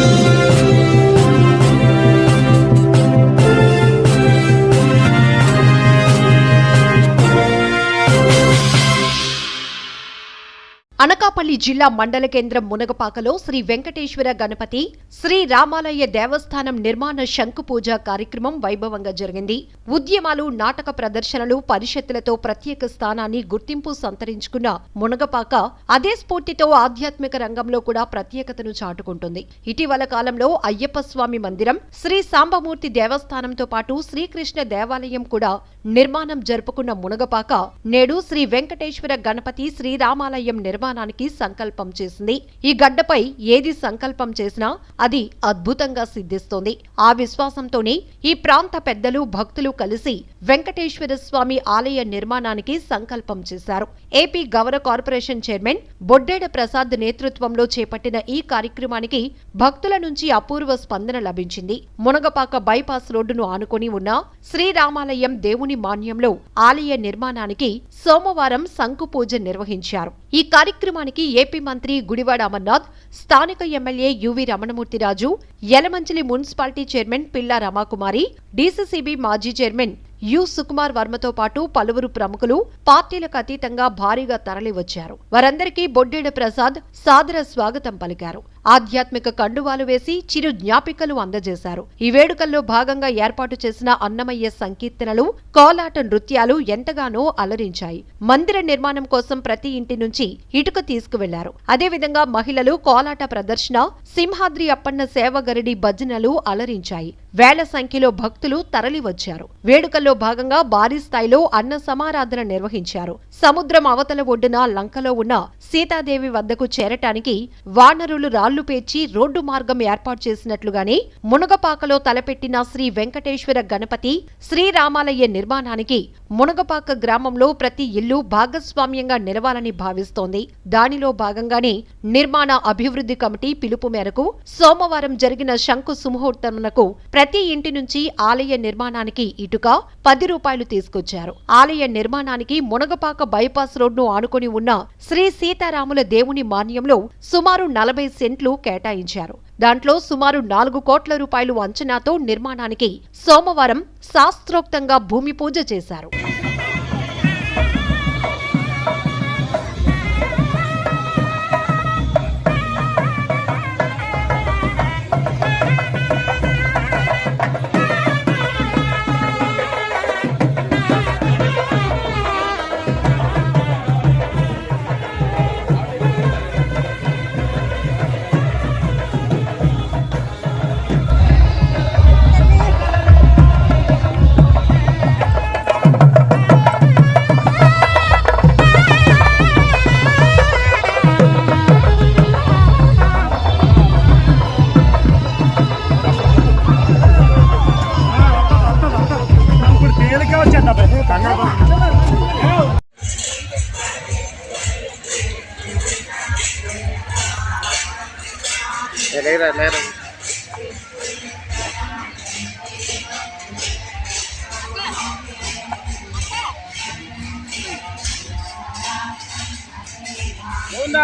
Thank you. Anakapalli జిల్లా మండల కేంద్రం మునగపాకలో శ్రీ వెంకటేశ్వర గణపతి శ్రీ రామాలయ దేవస్థానం నిర్మాణ శంకు పూజ కార్యక్రమం వైభవంగా జరిగింది. ఉద్యమాలు నాటక ప్రదర్శనలు పరిషత్తులతో ప్రత్యేక స్థానాన్ని గుర్తింపు సంతరించుకున్న మునగపాక అదే స్ఫూర్తితో ఆధ్యాత్మిక రంగంలో కూడా ప్రత్యేకతను చాటుకుంటుంది. ఇటీవల కాలంలో అయ్యప్ప స్వామి మందిరం శ్రీ సాంబమూర్తి దేవస్థానంతో పాటు శ్రీకృష్ణ దేవాలయం కూడా నిర్మాణం జరుపుకున్న మునగపాక నేడు శ్రీ వెంకటేశ్వర గణపతి శ్రీరామాలయం నిర్మాణానికి సంకల్పం చేసింది. ఈ గడ్డపై ఏది సంకల్పం చేసినా అది అద్భుతంగా సిద్ధిస్తోంది. ఆ విశ్వాసంతోనే ఈ ప్రాంత పెద్దలు భక్తులు కలిసి వెంకటేశ్వర స్వామి ఆలయ నిర్మాణానికి సంకల్పం చేశారు. ఏపీ గౌర కార్పొరేషన్ చైర్మన్ బొడ్డేడ ప్రసాద్ నేతృత్వంలో చేపట్టిన ఈ కార్యక్రమానికి భక్తుల నుంచి అపూర్వ స్పందన లభించింది. మునగపాక బైపాస్ రోడ్డును ఆనుకొని ఉన్న శ్రీరామాలయం దేవుని మాన్యంలో ఆలయ నిర్మాణానికి సోమవారం శంకు పూజ నిర్వహించారు. ఈ కార్యక్రమానికి ఏపీ మంత్రి గుడివాడ అమర్నాథ్ స్థానిక MLA U V Ramanamurthyraju Yelamanchili municipality chairman Pilla Ramakumari DCCB మాజీ చైర్మన్ యు సుకుమార్ వర్మతో పాటు పలువురు ప్రముఖులు పార్టీలకు అతీతంగా భారీగా తరలివచ్చారు. వారందరికీ బొడ్డేడ ప్రసాద్ సాదర స్వాగతం పలికారు. ఆధ్యాత్మిక కండువాలు వేసి చిరు జ్ఞాపికలు అందజేశారు. ఈ వేడుకల్లో భాగంగా ఏర్పాటు చేసిన అన్నమయ్య సంకీర్తనలు కోలాట నృత్యాలు ఎంతగానో అలరించాయి. మందిర నిర్మాణం కోసం ప్రతి ఇంటి నుంచి ఇటుక తీసుకువెళ్ళారు. అదేవిధంగా మహిళలు కోలాట ప్రదర్శన సింహాద్రి అప్పన్న సేవగరడి భజనలు అలరించాయి. వేల సంఖ్యలో భక్తులు తరలివచ్చారు. వేడుకల్లో భాగంగా భారీ స్థాయిలో అన్న సమారాధన నిర్వహించారు. సముద్రం అవతల ఒడ్డున లంకలో ఉన్న సీతాదేవి వద్దకు చేరటానికి వానరులు రాళ్ళు పేర్చి రోడ్డు మార్గం ఏర్పాటు చేసినట్లుగానే మునగపాకలో తలపెట్టిన శ్రీ వెంకటేశ్వర గణపతి శ్రీరామాలయ నిర్మాణానికి మునగపాక గ్రామంలో ప్రతి ఇల్లు భాగస్వామ్యంగా నిలవాలని భావిస్తోంది. దానిలో భాగంగానే నిర్మాణ అభివృద్ధి కమిటీ పిలుపు మేరకు సోమవారం జరిగిన శంకు సుముహూర్తమునకు ప్రతి ఇంటి నుంచి ఆలయ నిర్మాణానికి ఇటుక పది రూపాయలు తీసుకొచ్చారు. ఆలయ నిర్మాణానికి మునగపాక బైపాస్ రోడ్ను ఆనుకొని ఉన్న శ్రీ సీతారాముల దేవుని మాన్యంలో సుమారు నలభై సెంట్లు కేటాయించారు. దాంట్లో సుమారు నాలుగు కోట్ల రూపాయలు అంచనాతో నిర్మాణానికి సోమవారం శాస్త్రోక్తంగా భూమి పూజ చేశారు. ఇప్పుడు తేలిక వచ్చేద్దాం కంగారు లేరా లేరా ఎన్ని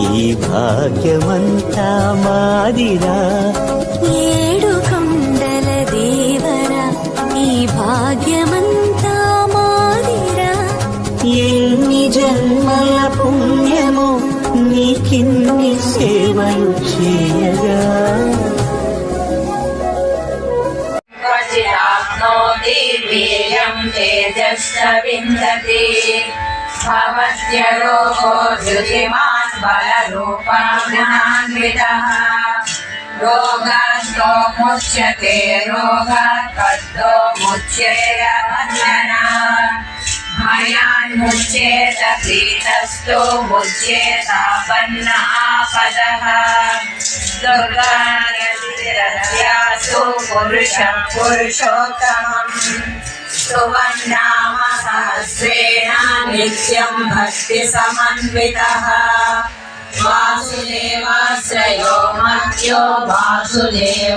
ఈ భాగ్యమంతా మాదిరా. ఏడు కండల దేవరా ఈ భాగ్యమంతా మాదిరా. ఎన్ని జన్మల పుణ్యము నీకిన్ని సేవలు చేయగా. तेजस्विन्दते भवत्यलोको धृतिमा बलरूपान्वितः रोगास्तो मुच्यते रोगात् कष्टो मुच्येय भयान्मुच्येत पीतस्तु मुच्येतापन्न आपदः। दुर्गारस्यासु पुरुषं पुरुषोत्तमम्। सुवर्णामसहस्रेण भक्ति भक्तिसमन्वितः। वासुदेवाश्रयो मध्यो वासुदेवपरायणः।